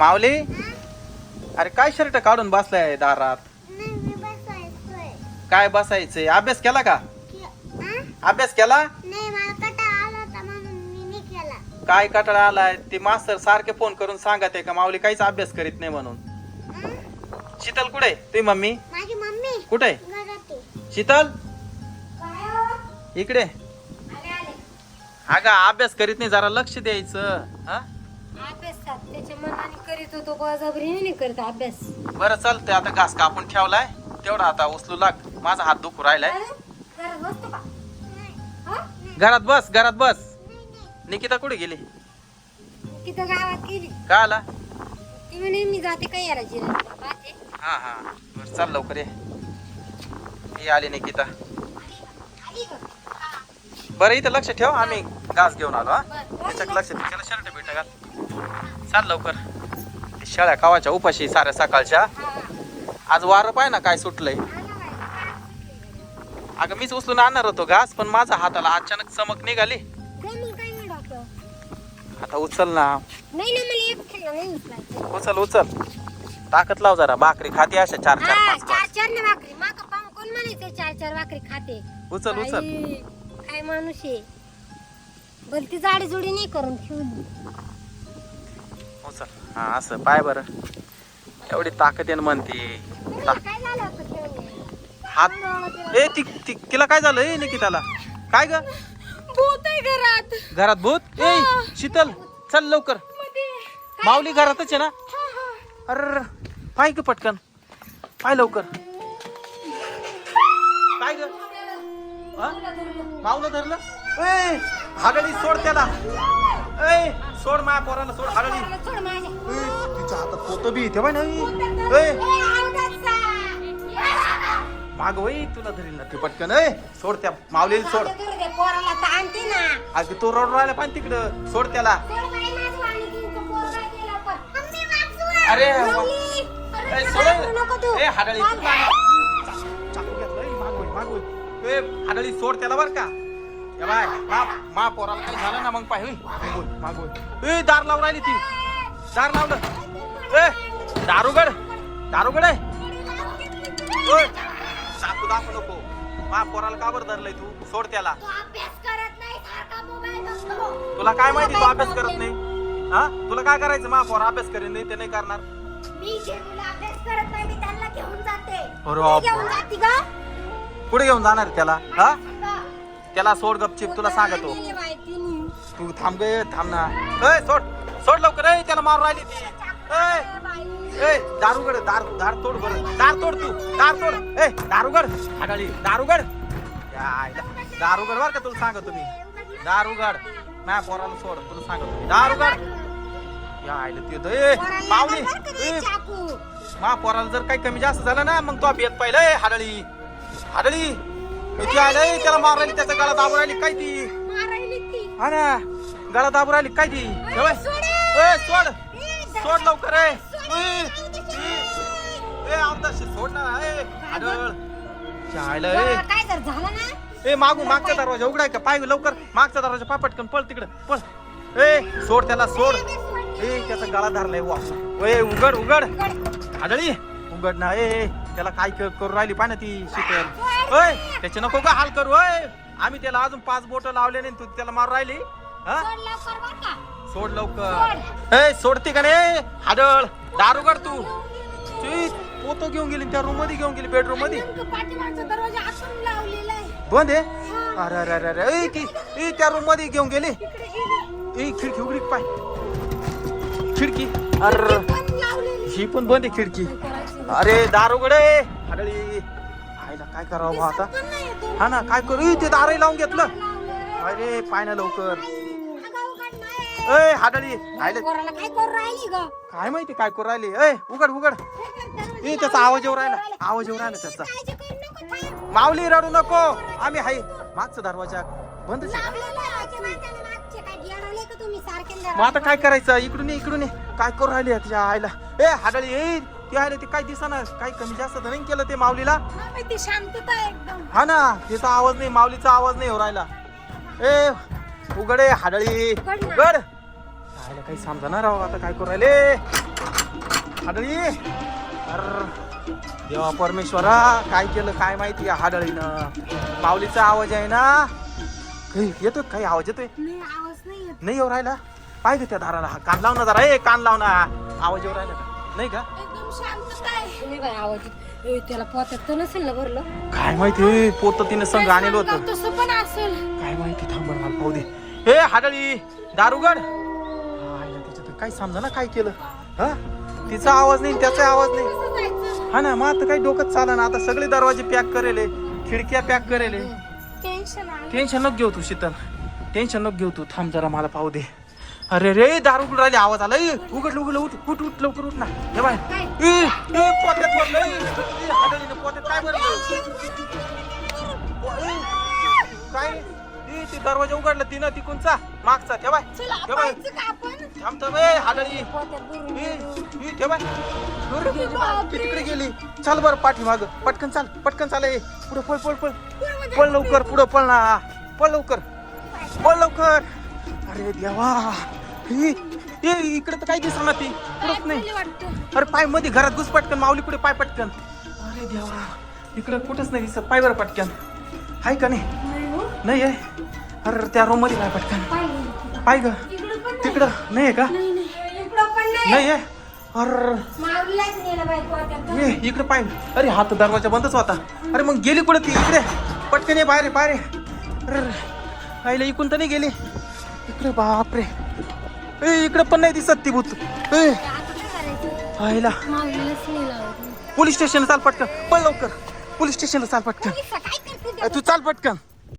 माऊली? अरे काय शर्ट काढून बसलाय दारात? नाही मी बसवायचोय काय बसायचंय? अभ्यास केला का? अभ्यास केला? नाही मला कंटाळा आला होता म्हणून मी नाही केला. काय कटाळा आलाय? ते मास्तर सारखे फोन करून सांगत आहे का? माऊली काहीच अभ्यास करीत नाही म्हणून? शीतल कुठे तुझी मम्मी? माझी मम्मी कुठे घरात आहे. शीतल? काय हो? इकडे. आले आले. अगं अभ्यास करीत नाही जरा लक्ष द्यायचं हा? अभ्यास का त्याच्या मनाने करीत होतो बळजबरीने नाही करत अभ्यास. बरं चालतंय. आता घास कापून ठेवलाय. तेवढा आता उचलू लाग. माझा हात दुखू राहिलाय. अरे, घरात बसतो का? हा? घरात बस घरात बस. निकिता कुठे गेली? तिथं गावात गेली. का आला? ती म्हणे मी जाते काय याला जिरा पाहते. हा हा. बरं चाल लवकर ये. ही आली निकिता. आली का? बरं इथं लक्ष ठेव. आम्ही घास घेऊन आलो हा. बरं. त्याच्यात लक्ष त्याला शर्ट बिट घाल. चाल लवकर. शेळ्या खावाच्या उपाशी साऱ्या सकाळच्या. आज वारं पाय ना काय सुटलंय. अगं मीच उचलून आणणार होतो घास पण माझा हाताला अचानक चमक निघाली. आता उचल ना. उचल उचल. ताकद लाव जरा भाकरी खाती अशा चार चार पाच चार चार ना भाकरी. माका पाहून कोण म्हणायचं चार चार भाकरी खाते? उचल उचल. काय माणूस आहे? भलती जाडी जोडी नाही करून ठेवली. उचल. हा असं. पाय बरं. एवढी ताकद येणं म्हणते. ता- होतं ए ती ती तिला काय झालं? ए निकिताला. काय ग? भूत आहे घरात. घरात भूत? ए शीतल चल लवकर. माऊली घरातच आहे ना? अरे पाय ग पटकन. पाय लवकर. काय ग? हा? माऊला धरलं? ए हागडी सोड त्याला. ए सोड माया पोराला सोड ए, तिच्या हातात पोत बी इथे बाय नाही माग वय तुला धरील ना ते पटकन ए सोड त्या माऊलीला सोड पोराला तर आणते ना अगं तो रड राहिला पण तिकडं सोड त्याला अरे ए, हाडळी माग. चाकू घेतलं ए, माग वळ, माग वळ. ए हाडळी सोड त्याला बर का बाय मा मा पोराला काही झालं ना मग पाय वळ, माग वळ. ए दार लावून राहिली ती. दार लावलं. ए दारुगड दारुगड आहे. चाकू दाखवू नको. मा पोराला का बरं धरलंय तू? सोड त्याला. तुला काय माहिती तू अभ्यास करत नाही? हा? तुला काय करायचं? मा पोरा अभ्यास करेन नाही ते नाही करणार. मी मी अरे? कुठे घेऊन जाणार त्याला? हा? त्याला सोड गपचिप तुला सांगतो. तू थांब गे थांब ना. ए सोड सोड लवकर ए त्याला मारून राहिली ती. ए दारुगड दार दार तोड बरं. दार तोड तू दार तोड. ए दारुगड हाडाळी दारुगड. दारुगड बर का तुला सांगतो मी. दारुगड माझ्या पोराला सोड तुला सांगतो दारुगड या ते द- चाकू. मा पोराला जर काही कमी जास्त झालं ना मग तो बेत पाहिलं हाडळी. हाडळी. ती त्याला मारून राहिली त्याचा गळा दाबून राहिली काय ती. हा ना गळा दाबून राहिली काय ती. ए सोड सोड लवकर ए ए, ए, ए अवदाशी सोड. ना ए हाडळ चायला ए बरं, काय जर झालं ना? ए मागू मागचा दरवाजा उघडाय का? पाय लवकर मागचा दरवाजा पाय पटकन पळ तिकडं पळ. ए सोड त्याला सोड. ए त्याचा गळा धरलाय वा. ए उघड उघड. आदळी उघड ना ए ए, त्याला काय क- करू राहिली पाय ना ती शीतल ओय त्याचे नको का हाल करू ओय. आम्ही त्याला अजून पाच बोट लावले नाही तू त्याला मारू राहिली. हा? सोड लवकर बरं का? सोड लवकर. ए सोडते का नाही? हाडळ दार उघड तू. ची, पोतो घेऊन गेली त्या रूममध्ये घेऊन गेली बेडरूममध्ये नेमकं पाठीमागचा दरवाजा आतून लावलेला आहे. बंद आहे अरे अरे अरे अरे. ए, ती ए, त्या रूममध्ये घेऊन गेली. इकडे ए खिडकी उघडी पाय. खिडकी. अरे पण लावलेली. ही पण बंद आहे खिडकी. करायचं? अरे दार उघडे हाडळी आईला काय करावं बा आता. हा ना काय करू? ते दारही लावून घेतलं. अरे पाय ना लवकर. हाडळी काय माहिती काय करू राहिली? ए उघड उघड. ए त्याचा आवाज येऊ राहिला. आवाज येऊ राहिला त्याचा. माऊली रडू नको. आम्ही हाय. मागचा दरवाजा जरा? मग आता काय करायचं? इकडून इकडून काय करू राहिली तुझ्या आईला? ए हाडळी ए. ती आले ते काय दिसना काही कमी जास्त तर नाही केलं ते माऊलीला? हा, ती शांतता आहे एकदम. हा ना तिचा आवाज नाही माऊलीचा आवाज नाही येऊ राहिला. ए उघडे हाडळी. उघड ना. उघड. आयला काही समजा राव आता काय करू राहिले? हाडळी. अर. देवा परमेश्वरा काय केलं काय माहिती या हाडळीनं? माऊलीचा आवाज आहे ना. काही येतो काही आवाज येतोय? नाही आवाज नाही येत. नाही येऊ राहिला. पाहिजे त्या दाराला हा कान लाव ना जरा ए कान लाव ना. आवाज येऊ राहिला का? नाही का? एकदम शांत काय नाही बाई आवाज येत. ए, त्याला पोत्यात तर नसेल ना भरलं? काय माहिती पोत तिने संघ आणलं होतं. तसं पण असेल. काय माहिती थांब बरं मला पाहू दे. हे हाडळी दारुगड त्याच्यात काय समजा ना काय केलं? हा? तिचा आवाज नाही त्याचा आवाज नाही. कसं जायचं? हा ना मग आता काही डोकंच चाला ना आता सगळे दरवाजे पॅक करेले खिडक्या पॅक करेले. टेन्शन आलं. टेन्शन नको घेऊ तू शीतल. टेन्शन नको घेऊ तू. थांब जरा मला पाहू दे. अरे रे दारू उघड राहिले आवाज आला ए, उघडलं उघडलं उठ उठ उठ लवकर उठ ना. हे बाय पोत्यात काय ए, काय? ते दरवाजा उघडला तिनं तिकूनचा मागचा ते बाय चला ते बाय पाहायचं का आपण? थांब थांब ए हाडळी तिकडे गेली. चाल बरं पाठी माग पटकन चाल पटकन चाल ए. पुढे पळ पळ पळ. पळ लवकर पुढे पळ ना. पळ लवकर. पळ लवकर. अरे देवा. ए, ए इकडे तर काही दिसणार ती. पुढंच नाही. अरे पायमध्ये घरात घुस पटकन माऊली पुढे पाय पटकन. अरे देवा इकडे कुठंच नाही दिसत पाय बरं पटकन. हाय का नाही? नाही हो. नाही आहे? अरे त्या रूममध्ये काय पटकन. पाय ग. तिकडं नाही आहे का? नाही नाही. इकडं पण नाही. नाही आहे? अरे. ये इकडे पाय. अरे हात दरवाजा बंदच होता. अरे मग गेली कुठे ती? इकडे. पटकन ये बाहेर बाहेर. अरे आईला इकून तर नाही गेली. इकडे बापरे. ए इकडे पण नाही दिसत ती भूत. ए. आईला. पोलीस स्टेशनला चाल पटकन. पळ लवकर. पोलीस स्टेशनला चाल पटकन. तू चाल पटकन.